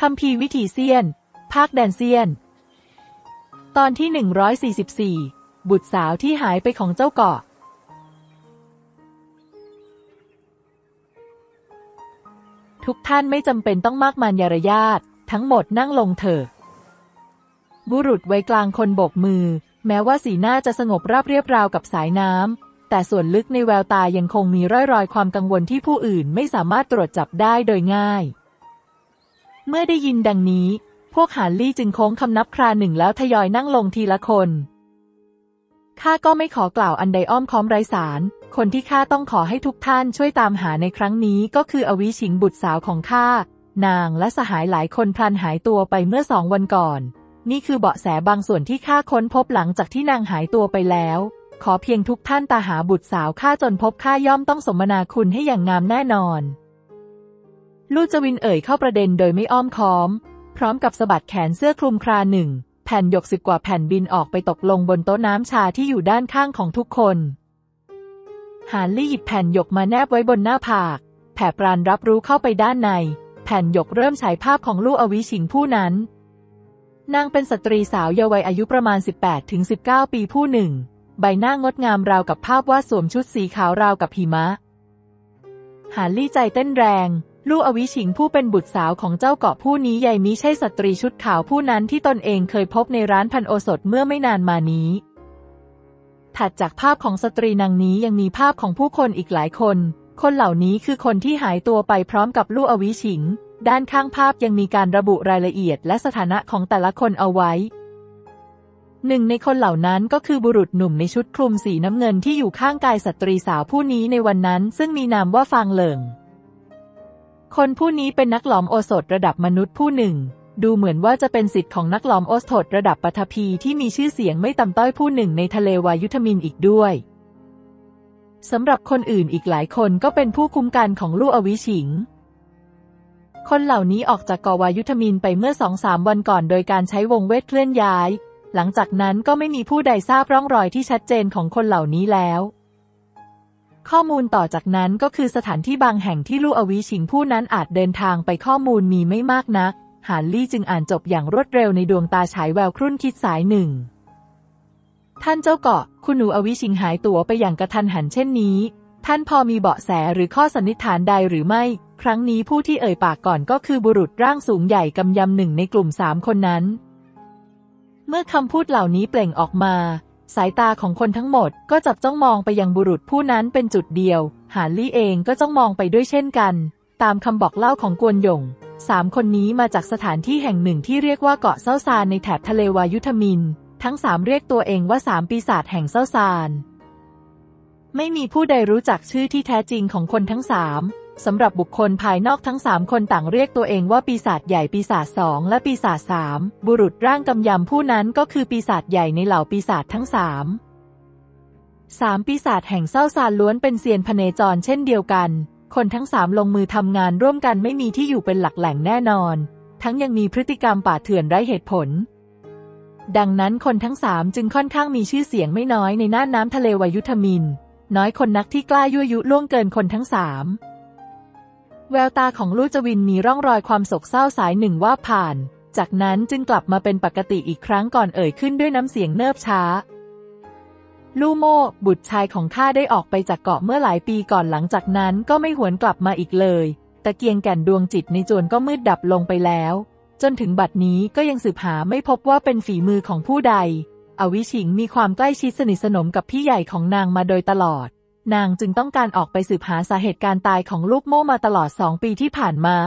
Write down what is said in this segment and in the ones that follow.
คำพีวิถีเซียน ภาคแดนเซียน ตอนที่ 144 บุตรสาวที่หายไปของเจ้าเกาะ ทุกท่านไม่จำเป็นต้องมากมายยารยาททั้งหมดนั่งลงเถอะ บุรุษไว้กลางคนโบกมือ แม้ว่าสีหน้าจะสงบราบเรียบราวกับสายน้ำแต่ส่วนลึกในแววตายังคงมีร่อยรอยความกังวลที่ผู้อื่นไม่สามารถตรวจจับได้โดยง่าย เมื่อได้ยินดังนี้ พวกหานลี่จึงโค้งคำนับคราหนึ่งแล้วทยอยนั่งลงทีละคนข้าก็ไม่ขอกล่าวอันใดอ้อมค้อมไร้สาร คนที่ข้าต้องขอให้ทุกท่านช่วยตามหาในครั้งนี้ก็คืออวิชิงบุตรสาวของข้า นางและสหายหลายคนพลันหายตัวไปเมื่อสองวันก่อน นี่คือเบาะแสบางส่วนที่ข้าค้นพบหลังจากที่นางหายตัวไปแล้ว ขอเพียงทุกท่านตาหาบุตรสาวข้าจนพบข้าย่อมต้องสมนาคุณให้อย่างงามแน่นอน ลูกจวินเอ่ยเข้าประเด็นโดยไม่อ้อมค้อม พร้อมกับสะบัดแขนเสื้อคลุมคราหนึ่ง แผ่นหยกสิบกว่าแผ่นบินออกไปตกลงบนโต๊ะน้ำชาที่อยู่ด้านข้างของทุกคนหานลี่หยิบแผ่นหยกมาแนบไว้บนหน้าผาก แผ่ปรานรับรู้เข้าไปด้านใน แผ่นหยกเริ่มฉายภาพของลูกอวิชิงผู้นั้น นางเป็นสตรีสาวเยาว์วัยอายุประมาณ 18ถึง19 ปีผู้หนึ่ง ใบหน้างดงามราวกับภาพวาดสวมชุดสีขาวราวกับหิมะ หานลี่ใจเต้นแรง ลูกอวิชิงผู้เป็นบุตรสาวของเจ้าเกาะผู้นี้ใหญ่มิใช่สตรีชุดขาวผู้นั้นที่ตนเองเคยพบในร้านพันโอสถเมื่อไม่นานมานี้ ถัดจากภาพของสตรีนางนี้ยังมีภาพของผู้คนอีกหลายคน คนเหล่านี้คือคนที่หายตัวไปพร้อมกับลูกอวิชิง ด้านข้างภาพยังมีการระบุรายละเอียดและสถานะของแต่ละคนเอาไว้หนึ่งในคนเหล่านั้นก็คือบุรุษหนุ่มในชุดคลุมสีน้ำเงินที่อยู่ข้างกายสตรีสาวผู้นี้ในวันนั้น ซึ่งมีนามว่าฟางเหลิง คนผู้นี้เป็นนักหลอมโอสถระดับมนุษย์ผู้หนึ่ง ดูเหมือนว่าจะเป็นสิทธิ์ของนักหลอมโอสถระดับปัทภีที่มีชื่อเสียงไม่ต่ำต้อยผู้หนึ่งในทะเลวายุทมินอีกด้วยสำหรับคนอื่นอีกหลายคนก็เป็นผู้คุ้มกันของลูกอวิชิง คนเหล่านี้ออกจากกอวายุทมินไปเมื่อสองสามวันก่อนโดยการใช้วงเวทเคลื่อนย้าย หลังจากนั้นก็ไม่มีผู้ใดทราบร่องรอยที่ชัดเจนของคนเหล่านี้แล้ว ข้อมูลต่อจากนั้นก็คือสถานที่บางแห่งที่ลูกอวิชิงผู้นั้นอาจเดินทางไปข้อมูลมีไม่มากนัก หานลี่จึงอ่านจบอย่างรวดเร็วในดวงตาฉายแววครุ่นคิดสายหนึ่ง ท่านเจ้าเกาะ คุณหนูอวิชิงหายตัวไปอย่างกระทันหันเช่นนี้ ท่านพอมีเบาะแสหรือข้อสันนิษฐานใดหรือไม่ ครั้งนี้ผู้ที่เอ่ยปากก่อนก็คือบุรุษร่างสูงใหญ่กำยำหนึ่งในกลุ่มสามคนนั้น เมื่อคำพูดเหล่านี้เปล่งออกมา สายตาของคนทั้งหมดก็จับจ้องมองไปยังบุรุษผู้นั้นเป็นจุดเดียว หานลี่เองก็จ้องมองไปด้วยเช่นกัน ตามคำบอกเล่าของกวนหยงสามคนนี้มาจากสถานที่แห่งหนึ่งที่เรียกว่าเกาะเซาซานในแถบทะเลวายุทมิน ทั้งสามเรียกตัวเองว่าสามปีศาจแห่งเซาซาน ไม่มีผู้ใดรู้จักชื่อที่แท้จริงของคนทั้งสาม สำหรับบุคคลภายนอกทั้งสามคนต่างเรียกตัวเองว่าปีศาจใหญ่ปีศาจสองและปีศาจสามบุรุษร่างกำยำผู้นั้นก็คือปีศาจใหญ่ในเหล่าปีศาจทั้งสามสามปีศาจแห่งเศร้าซานล้วนเป็นเซียนพเนจรเช่นเดียวกัน คนทั้งสามลงมือทำงานร่วมกันไม่มีที่อยู่เป็นหลักแหล่งแน่นอน ทั้งยังมีพฤติกรรมป่าเถื่อนไร้เหตุผล ดังนั้นคนทั้งสามจึงค่อนข้างมีชื่อเสียงไม่น้อยในน่านน้ำทะเลวายุทมิน น้อยคนนักที่กล้ายั่วยุล่วงเกินคนทั้งสาม แววตาของลู่จวินมีร่องรอยความโศกเศร้าสายหนึ่งว่าผ่าน จากนั้นจึงกลับมาเป็นปกติอีกครั้งก่อนเอ่ยขึ้นด้วยน้ำเสียงเนิบช้า ลู่โม่บุตรชายของข้าได้ออกไปจากเกาะเมื่อหลายปีก่อนหลังจากนั้นก็ไม่หวนกลับมาอีกเลย ตะเกียงแก่นดวงจิตในจวนก็มืดดับลงไปแล้ว จนถึงบัดนี้ก็ยังสืบหาไม่พบว่าเป็นฝีมือของผู้ใด อวิชิงมีความใกล้ชิดสนิทสนมกับพี่ใหญ่ของนางมาโดยตลอด นางจึงต้องการออกไปสืบหาสาเหตุการตายของลูกโม่มาตลอดสองปีที่ผ่านมา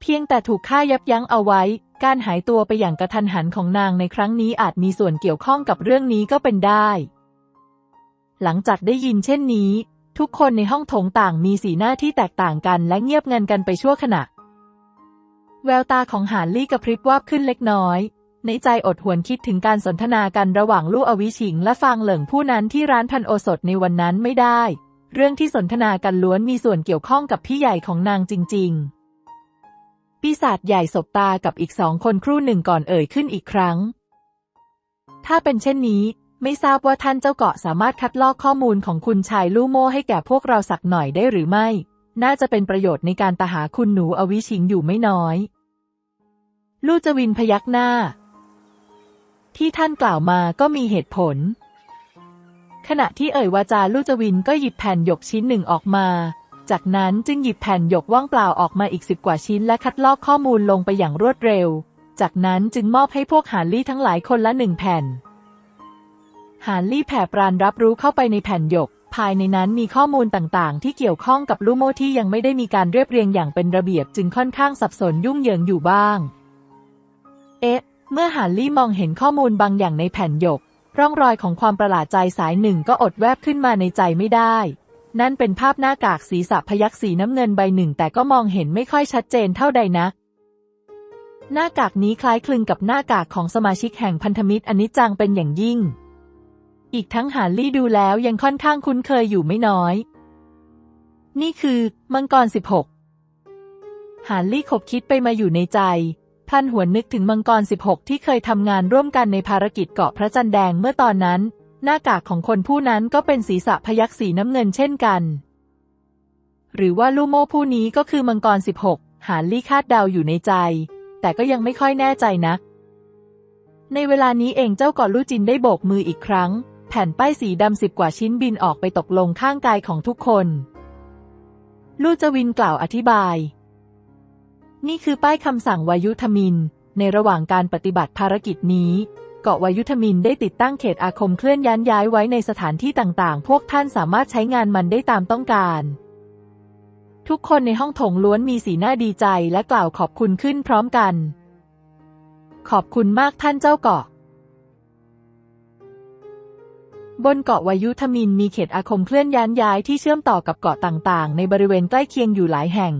เพียงแต่ถูกฆ่ายับยั้งเอาไว้ การหายตัวไปอย่างกระทันหันของนางในครั้งนี้อาจมีส่วนเกี่ยวข้องกับเรื่องนี้ก็เป็นได้ หลังจากได้ยินเช่นนี้ ทุกคนในห้องโถงต่างมีสีหน้าที่แตกต่างกันและเงียบงันกันไปชั่วขณะ แววตาของหานลี่กระพริบวาบขึ้นเล็กน้อยในใจอดหวนคิดถึงการสนทนากันระหว่างลู่อวิชิงและฟางเหลิงผู้นั้นที่ร้านพันโอสถในวันนั้นไม่ได้ เรื่องที่สนทนากันล้วนมีส่วนเกี่ยวข้องกับพี่ใหญ่ของนางจริง ๆ ปีศาจใหญ่สบตากับอีกสองคนครู่หนึ่งก่อนเอ่ยขึ้นอีกครั้ง ถ้าเป็นเช่นนี้ ไม่ทราบว่าท่านเจ้าเกาะสามารถคัดลอกข้อมูลของคุณชายลู่โม่ให้แก่พวกเราสักหน่อยได้หรือไม่ น่าจะเป็นประโยชน์ในการตาหาคุณหนูอวิชิงอยู่ไม่น้อย ลู่จวินพยักหน้า ที่ท่านกล่าวมาก็มีเหตุผล ขณะที่เอ่ยวาจาลู่จวินก็หยิบแผ่นหยกชิ้นหนึ่งออกมา จากนั้นจึงหยิบแผ่นหยกว่างเปล่าออกมาอีกสิบกว่าชิ้นและคัดลอกข้อมูลลงไปอย่างรวดเร็ว จากนั้นจึงมอบให้พวกหาลี่ทั้งหลายคนละหนึ่งแผ่น หาลี่แผ่ปรานรับรู้เข้าไปในแผ่นหยก ภายในนั้นมีข้อมูลต่างๆ ที่เกี่ยวข้องกับลูโมที่ยังไม่ได้มีการเรียบเรียงอย่างเป็นระเบียบจึงค่อนข้างสับสนยุ่งเหยิงอยู่บ้าง เอ๊ะ เมื่อหาลี่มองเห็นข้อมูลบางอย่างในแผ่นหยก ร่องรอยของความประหลาดใจสายหนึ่งก็อดแวบขึ้นมาในใจไม่ได้ นั่นเป็นภาพหน้ากากศีรษะพยักสีน้ำเงินใบหนึ่ง แต่ก็มองเห็นไม่ค่อยชัดเจนเท่าใดนัก หน้ากากนี้คล้ายคลึงกับหน้ากากของสมาชิกแห่งพันธมิตรอนิจจังเป็นอย่างยิ่ง อีกทั้งหาลี่ดูแล้วยังค่อนข้างคุ้นเคยอยู่ไม่น้อย นี่คือ มังกร 16 หาลี่ขบคิดไปมาอยู่ในใจ พลันหวนนึกถึงมังกร 16 ที่เคยทำงานร่วมกันในภารกิจเกาะพระจันทร์แดงเมื่อตอนนั้น หน้ากากของคนผู้นั้นก็เป็นศีรษะพยักสีน้ำเงินเช่นกัน หรือว่าลูโมผู้นี้ก็คือมังกร 16 หาลี่คาดเดาอยู่ในใจ แต่ก็ยังไม่ค่อยแน่ใจนัก ในเวลานี้เองเจ้าก่อลู่จินได้โบกมืออีกครั้ง แผ่นป้ายสีดำสิบกว่าชิ้นบินออกไปตกลงข้างกายของทุกคน ลู่จวินกล่าวอธิบาย นี่คือป้ายคำสั่งวายุทมิน ในระหว่างการปฏิบัติภารกิจนี้ เกาะวายุทมินได้ติดตั้งเขตอาคมเคลื่อนย้านย้ายไว้ในสถานที่ต่างๆ พวกท่านสามารถใช้งานมันได้ตามต้องการ ทุกคนในห้องถงล้วนมีสีหน้าดีใจและกล่าวขอบคุณขึ้นพร้อมกัน ขอบคุณมากท่านเจ้าเกาะ บนเกาะวายุทมินมีเขตอาคมเคลื่อนย้านย้ายที่เชื่อมต่อกับเกาะต่างๆ ในบริเวณใกล้เคียงอยู่หลายแห่ง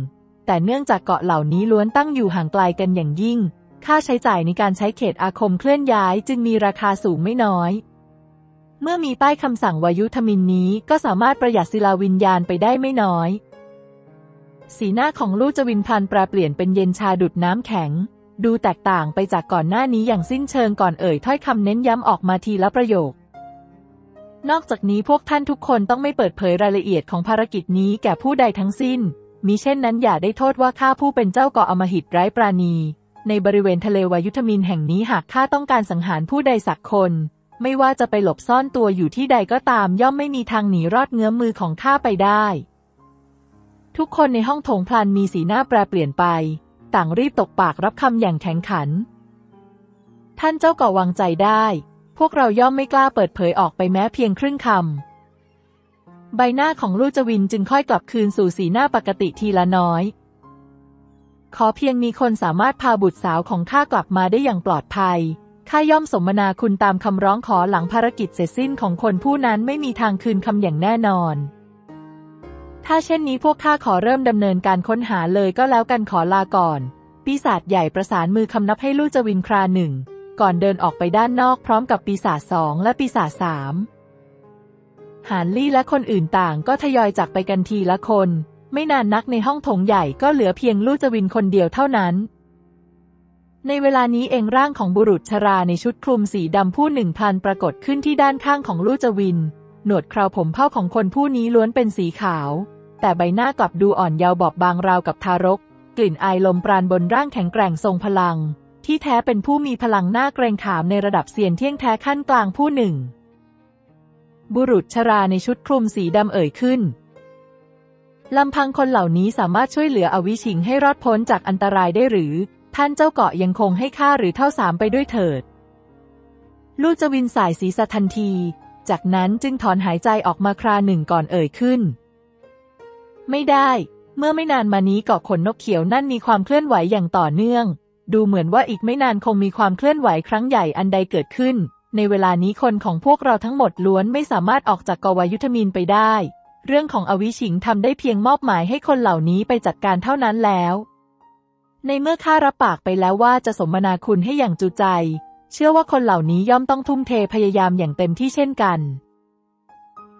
แต่เนื่องจากเกาะเหล่านี้ล้วนตั้งอยู่ห่างไกลกันอย่างยิ่ง ค่าใช้จ่ายในการใช้เขตอาคมเคลื่อนย้ายจึงมีราคาสูงไม่น้อย เมื่อมีป้ายคำสั่งวายุทมินนี้ก็สามารถประหยัดศิลาวิญญาณไปได้ไม่น้อย สีหน้าของลูกจวินพันแปรเปลี่ยนเป็นเย็นชาดุดน้ำแข็ง ดูแตกต่างไปจากก่อนหน้านี้อย่างสิ้นเชิงก่อนเอ่ยถ้อยคำเน้นย้ำออกมาทีละประโยคนอกจากนี้พวกท่านทุกคนต้องไม่เปิดเผยรายละเอียดของภารกิจนี้แก่ผู้ใดทั้งสิ้น มิเช่นนั้นอย่าได้โทษว่าข้าผู้เป็นเจ้าเกาะอมหิตไร้ปราณี ในบริเวณทะเลวายุทมินแห่งนี้หากข้าต้องการสังหารผู้ใดสักคน ไม่ว่าจะไปหลบซ่อนตัวอยู่ที่ใดก็ตาม ย่อมไม่มีทางหนีรอดเงื้อมมือของข้าไปได้ ทุกคนในห้องโถงพลันมีสีหน้าแปรเปลี่ยนไป ต่างรีบตกปากรับคำอย่างแข็งขัน ท่านเจ้าเกาะวางใจได้ พวกเราย่อมไม่กล้าเปิดเผยออกไปแม้เพียงครึ่งคำ ใบหน้าของลูกจวินจึงค่อยกลับคืนสู่สีหน้าปกติทีละน้อย ขอเพียงมีคนสามารถพาบุตรสาวของข้ากลับมาได้อย่างปลอดภัยข้าย่อมสมนาคุณตามคำร้องขอหลังภารกิจเสร็จสิ้นของคนผู้นั้นไม่มีทางคืนคำอย่างแน่นอน ถ้าเช่นนี้พวกข้าขอเริ่มดำเนินการค้นหาเลยก็แล้วกันขอลาก่อน ปีศาจใหญ่ประสานมือคำนับให้ลูกจวินคราหนึ่ง ก่อนเดินออกไปด้านนอกพร้อมกับปีศาจสองและปีศาจสาม หานลี่และคนอื่นต่างก็ทยอยจากไปกันทีละคน ไม่นานนักในห้องโถงใหญ่ก็เหลือเพียงลูกจวินคนเดียวเท่านั้น ในเวลานี้เองร่างของบุรุษชราในชุดคลุมสีดำผู้หนึ่งพันปรากฏขึ้นที่ด้านข้างของลูกจวิน หนวดเคราผมเผ้าของคนผู้นี้ล้วนเป็นสีขาว แต่ใบหน้ากลับดูอ่อนเยาว์บอบบางราวกับทารก กลิ่นอายลมปราณบนร่างแข็งแกร่งทรงพลัง ที่แท้เป็นผู้มีพลังหน้าเกรงขามในระดับเซียนเที่ยงแท้ขั้นกลางผู้หนึ่ง บุรุษชราในชุดคลุมสีดำเอ่ยขึ้นลำพังคนเหล่านี้สามารถช่วยเหลืออวิชิงให้รอดพ้นจากอันตรายได้หรือ ท่านเจ้าเกาะยังคงให้ค่าหรือเท่าสามไปด้วยเถิด ลูกจวินสายศีรษะทันที จากนั้นจึงถอนหายใจออกมาคราหนึ่งก่อนเอ่ยขึ้น ไม่ได้ เมื่อไม่นานมานี้เกาะขนนกเขียวนั่นมีความเคลื่อนไหวอย่างต่อเนื่อง ดูเหมือนว่าอีกไม่นานคงมีความเคลื่อนไหวครั้งใหญ่อันใดเกิดขึ้น ในเวลานี้คนของพวกเราทั้งหมดล้วนไม่สามารถออกจากกวายุทธมินไปได้ เรื่องของอวิชิงทำได้เพียงมอบหมายให้คนเหล่านี้ไปจัดการเท่านั้นแล้ว ในเมื่อข้ารับปากไปแล้วว่าจะสมนาคุณให้อย่างจุใจ เชื่อว่าคนเหล่านี้ย่อมต้องทุ่มเทพยายามอย่างเต็มที่เช่นกัน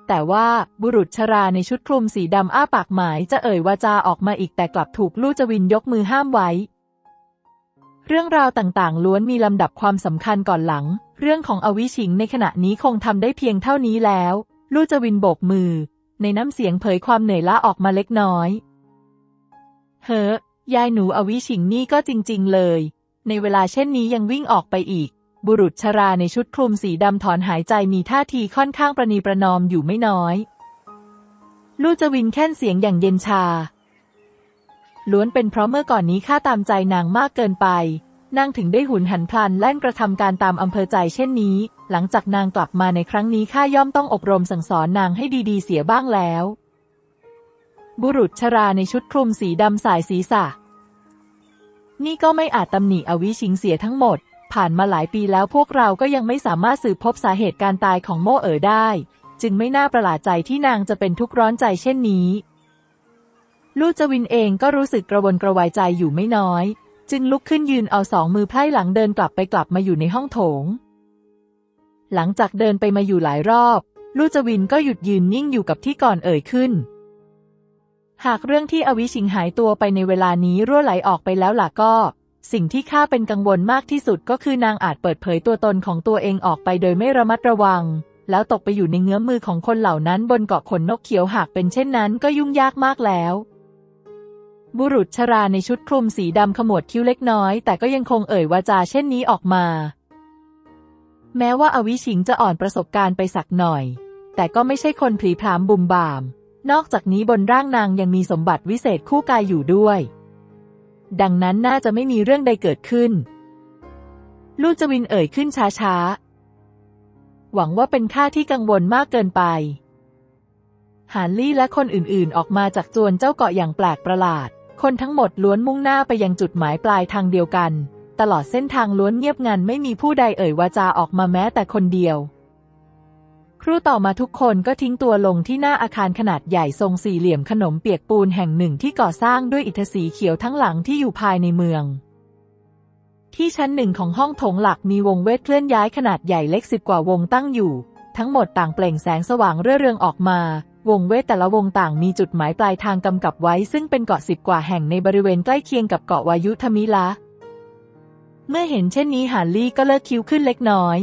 แต่ว่าบุรุษชราในชุดคลุมสีดำอ้าปากหมายจะเอ่ยวาจาออกมาอีกแต่กลับถูกลู่จวินยกมือห้ามไว้ เรื่องราวต่างๆ ล้วนมีลำดับความสำคัญก่อนหลัง เรื่องของอวิชิงในขณะนี้คงทำได้เพียงเท่านี้แล้ว ลู่จวินโบกมือ ในน้ำเสียงเผยความเหนื่อยล้าออกมาเล็กน้อย เฮ้ยายหนูอวิชิงนี่ก็จริง ๆ เลย ในเวลาเช่นนี้ยังวิ่งออกไปอีก บุรุษชราในชุดคลุมสีดำถอนหายใจมีท่าทีค่อนข้างประนีประนอมอยู่ไม่น้อย ลู่จวินแค่นเสียงอย่างเย็นชาล้วนเป็นเพราะเมื่อก่อนนี้ข้าตามใจนางมากเกินไป นางถึงได้หุนหันพลันแล่นกระทำการตามอำเภอใจเช่นนี้ หลังจากนางกลับมาในครั้งนี้ข้าย่อมต้องอบรมสั่งสอนนางให้ดีๆเสียบ้างแล้ว บุรุษชราในชุดคลุมสีดำสายศีรษะ นี่ก็ไม่อาจตำหนิอวิชิงเสียทั้งหมด ผ่านมาหลายปีแล้วพวกเราก็ยังไม่สามารถสืบพบสาเหตุการตายของโม่เอ๋อได้ จึงไม่น่าประหลาดใจที่นางจะเป็นทุกข์ร้อนใจเช่นนี้ ลู่จวินเองก็รู้สึกกระวนกระวายใจอยู่ไม่น้อย จึงลุกขึ้นยืนเอาสองมือไพร่หลังเดินกลับไปกลับมาอยู่ในห้องโถง หลังจากเดินไปมาอยู่หลายรอบ ลู่จวินก็หยุดยืนนิ่งอยู่กับที่ก่อนเอ่ยขึ้น หากเรื่องที่อวิชิงหายตัวไปในเวลานี้รั่วไหลออกไปแล้วล่ะก็ สิ่งที่ข้าเป็นกังวลมากที่สุดก็คือนางอาจเปิดเผยตัวตนของตัวเองออกไปโดยไม่ระมัดระวัง แล้วตกไปอยู่ในเงื้อมมือของคนเหล่านั้นบนเกาะขนนกเขียวหากเป็นเช่นนั้นก็ยุ่งยากมากแล้ว บุรุษชราในชุดคลุมสีดำขมวดคิ้วเล็กน้อย แต่ก็ยังคงเอ่ยวาจาเช่นนี้ออกมา แม้ว่าอวิชิงจะอ่อนประสบการณ์ไปสักหน่อย แต่ก็ไม่ใช่คนผลีพรามบุมบาม นอกจากนี้บนร่างนางยังมีสมบัติวิเศษคู่กายอยู่ด้วย ดังนั้นน่าจะไม่มีเรื่องใดเกิดขึ้น ลูกจวินเอ่ยขึ้นช้าๆ หวังว่าเป็นข้าที่กังวลมากเกินไป หานลี่และคนอื่นๆ ออกมาจากจวนเจ้าเกาะอย่างแปลกประหลาด คนทั้งหมดล้วนมุ่งหน้าไปยังจุดหมายปลายทางเดียวกัน ตลอดเส้นทางล้วนเงียบงันไม่มีผู้ใดเอ่ยวาจาออกมาแม้แต่คนเดียว ครู่ต่อมาทุกคนก็ทิ้งตัวลงที่หน้าอาคารขนาดใหญ่ทรงสี่เหลี่ยมขนมเปียกปูนแห่งหนึ่งที่ก่อสร้างด้วยอิฐสีเขียวทั้งหลังที่อยู่ภายในเมือง ที่ชั้นหนึ่งของห้องโถงหลักมีวงเวทเคลื่อนย้ายขนาดใหญ่เล็กสิบกว่าวงตั้งอยู่ ทั้งหมดต่างเปล่งแสงสว่างเรื่อเรืองออกมา วงเวทแต่ละวงต่างมีจุดหมายปลายทางกำกับไว้ ซึ่งเป็นเกาะสิบกว่าแห่งในบริเวณใกล้เคียงกับเกาะวายุธมิละเมื่อเห็นเช่นนี้หานลี่ก็เลิกคิ้วขึ้นเล็กน้อย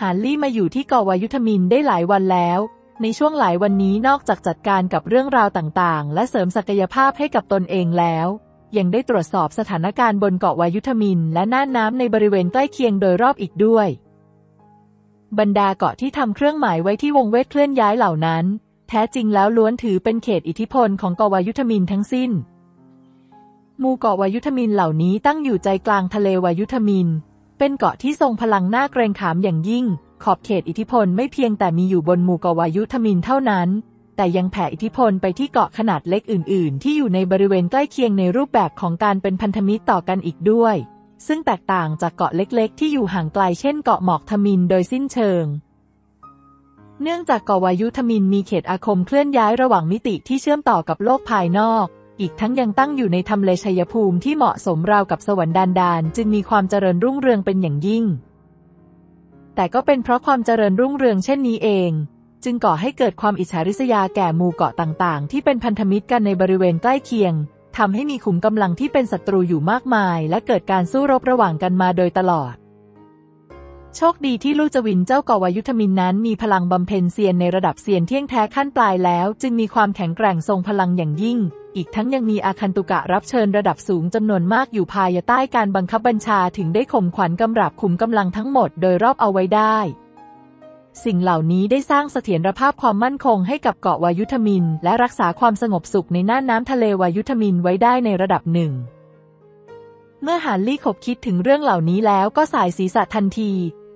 หานลี่มาอยู่ที่เกาะวายุธมินได้หลายวันแล้ว ในช่วงหลายวันนี้นอกจากจัดการกับเรื่องราวต่างๆ และเสริมศักยภาพให้กับตนเองแล้ว ยังได้ตรวจสอบสถานการณ์บนเกาะวายุธมินและน่านน้ำในบริเวณใกล้เคียงโดยรอบอีกด้วย บรรดาเกาะที่ทำเครื่องหมายไว้ที่วงเวทเคลื่อนย้ายเหล่านั้น แท้จริงแล้วล้วนถือเป็นเขตอิทธิพลของเกาะวายุธมินทั้งสิ้นหมู่เกาะวายุธมินเหล่านี้ตั้งอยู่ใจกลางทะเลวายุธมิน เป็นเกาะที่ทรงพลังหน่าเกรงขามอย่างยิ่ง ขอบเขตอิทธิพลไม่เพียงแต่มีอยู่บนหมู่เกาะวายุธมินเท่านั้น แต่ยังแผ่อิทธิพลไปที่เกาะขนาดเล็กอื่น ๆ ที่อยู่ในบริเวณใกล้เคียงในรูปแบบของการเป็นพันธมิตรต่อกันอีกด้วย ซึ่งแตกต่างจากเกาะเล็กๆ ที่อยู่ห่างไกลเช่นเกาะหมอกทมินโดยสิ้นเชิง เนื่องจากเกาะวายุธมินมีเขตอาคมเคลื่อนย้ายระหว่างมิติที่เชื่อมต่อกับโลกภายนอก อีกทั้งยังตั้งอยู่ในทำเลชัยภูมิที่เหมาะสมราวกับสวรรค์ดานดานจึงมีความเจริญรุ่งเรืองเป็นอย่างยิ่ง แต่ก็เป็นเพราะความเจริญรุ่งเรืองเช่นนี้เองจึงก่อให้เกิดความอิจฉาริษยาแก่หมู่เกาะต่างๆ ที่เป็นพันธมิตรกันในบริเวณใกล้เคียง ทำให้มีขุมกำลังที่เป็นศัตรูอยู่มากมาย และเกิดการสู้รบระหว่างกันมาโดยตลอด โชคดีที่ลูกจวินเจ้ากาะวายุธมินนั้น มีพลังบำเพ็ญเซียนในระดับเซียนเที่ยงแท้ขั้นปลายแล้ว จึงมีความแข็งแกร่งทรงพลังอย่างยิ่ง อีกทั้งยังมีอาคันตุกะรับเชิญระดับสูงจำนวนมากอยู่ภายใต้การบังคับบัญชาถึงได้ข่มขวัญกำราบขุมกำลังทั้งหมดโดยรอบเอาไว้ได้ สิ่งเหล่านี้ได้สร้างเสถียรภาพความมั่นคงให้กับเกาะวายุธมิน และรักษาความสงบสุขในน่านน้ำทะเลวายุธมินไว้ได้ในระดับหนึ่ง เมื่อหานลี่ขบคิดถึงเรื่องเหล่านี้แล้วก็สายศีรษะทันที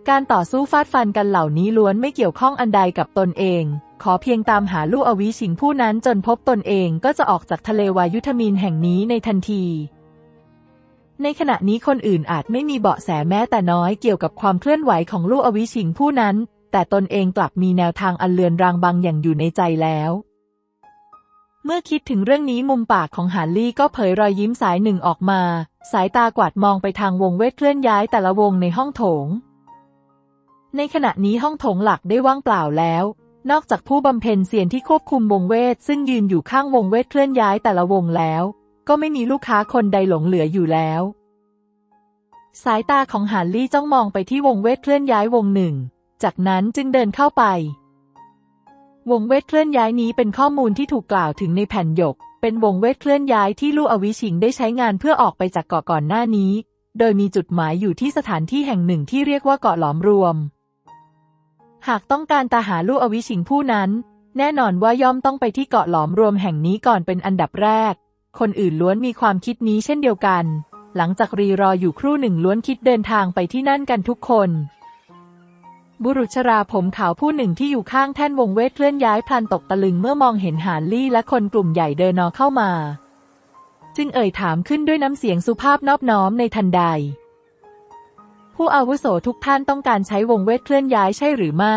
การต่อสู้ฟาดฟันกันเหล่านี้ล้วนไม่เกี่ยวข้องอันใดกับตนเอง ขอเพียงตามหาลู่อวิชิงผู้นั้นจนพบตนเองก็จะออกจากทะเลวายุธมินแห่งนี้ในทันทีในขณะนี้คนอื่นอาจไม่มีเบาะแสแม้แต่น้อยเกี่ยวกับความเคลื่อนไหวของลู่อวิชิงผู้นั้น แต่ตนเองกลับมีแนวทางอันเลือนรางบางอย่างอยู่ในใจแล้ว เมื่อคิดถึงเรื่องนี้มุมปากของหานลี่ก็เผยรอยยิ้มสายหนึ่งออกมา สายตากวาดมองไปทางวงเวทเคลื่อนย้ายแต่ละวงในห้องโถง ในขณะนี้ห้องโถงหลักได้ว่างเปล่าแล้ว นอกจากผู้บำเพ็ญเสียนที่ควบคุมวงเวทซึ่งยืนอยู่ข้างวงเวทเคลื่อนย้ายแต่ละวงแล้ว ก็ไม่มีลูกค้าคนใดหลงเหลืออยู่แล้วสายตาของหานลี่จ้องมองไปที่วงเวทเคลื่อนย้ายวงหนึ่ง จากนั้นจึงเดินเข้าไป วงเวทเคลื่อนย้ายนี้เป็นข้อมูลที่ถูกกล่าวถึงในแผ่นหยก เป็นวงเวทเคลื่อนย้ายที่ลู่อวิชิงได้ใช้งานเพื่อออกไปจากเกาะก่อนหน้านี้ โดยมีจุดหมายอยู่ที่สถานที่แห่งหนึ่งที่เรียกว่าเกาะหลอมรวม หากต้องการตาหาลู่อวิชิงผู้นั้น แน่นอนว่าย่อมต้องไปที่เกาะหลอมรวมแห่งนี้ก่อนเป็นอันดับแรก คนอื่นล้วนมีความคิดนี้เช่นเดียวกัน หลังจากรีรออยู่ครู่หนึ่งล้วนคิดเดินทางไปที่นั่นกันทุกคน บุรุษชราผมขาวผู้หนึ่งที่อยู่ข้างแท่นวงเวทเคลื่อนย้ายพลันตกตะลึงเมื่อมองเห็นหานลี่และคนกลุ่มใหญ่เดินนอเข้ามา จึงเอ่ยถามขึ้นด้วยน้ำเสียงสุภาพนอบน้อมในทันใด ผู้อาวุโสทุกท่านต้องการใช้วงเวทเคลื่อนย้ายใช่หรือไม่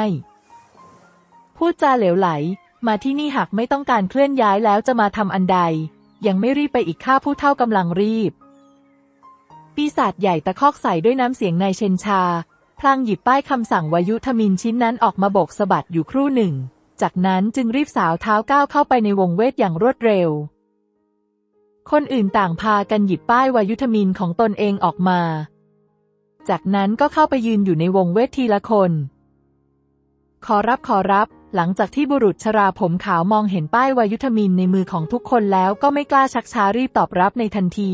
พูดจาเหลวไหล มาที่นี่หากไม่ต้องการเคลื่อนย้ายแล้วจะมาทำอันใด ยังไม่รีบไปอีกข้าผู้เท่ากำลังรีบ ปีศาจใหญ่ตะคอกใส่ด้วยน้ำเสียงนายเชนชา พลางหยิบป้ายคำสั่งวายุทมินชิ้นนั้นออกมาโบกสะบัดอยู่ครู่หนึ่ง จากนั้นจึงรีบสาวเท้าก้าวเข้าไปในวงเวทอย่างรวดเร็ว คนอื่นต่างพากันหยิบป้ายวายุทมินของตนเองออกมา จากนั้นก็เข้าไปยืนอยู่ในวงเวททีละคน ขอรับขอรับ หลังจากที่บุรุษชราผมขาวมองเห็นป้ายวายุทมินในมือของทุกคนแล้วก็ไม่กล้าชักช้ารีบตอบรับในทันที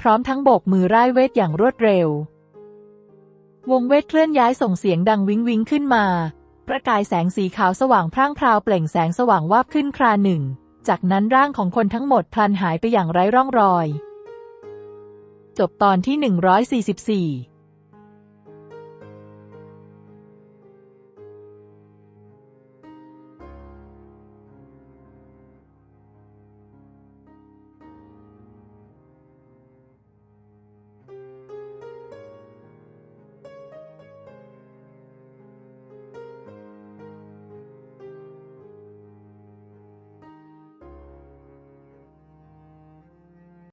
พร้อมทั้งโบกมือไร่เวทอย่างรวดเร็ว วงเวทเคลื่อนย้ายส่งเสียงดังวิงวิงขึ้นมา ประกายแสงสีขาวสว่างพร่างพราวเปล่งแสงสว่างวาบขึ้นคราหนึ่ง จากนั้นร่างของคนทั้งหมดพลันหายไปอย่างไร้ร่องรอย จบตอนที่ 144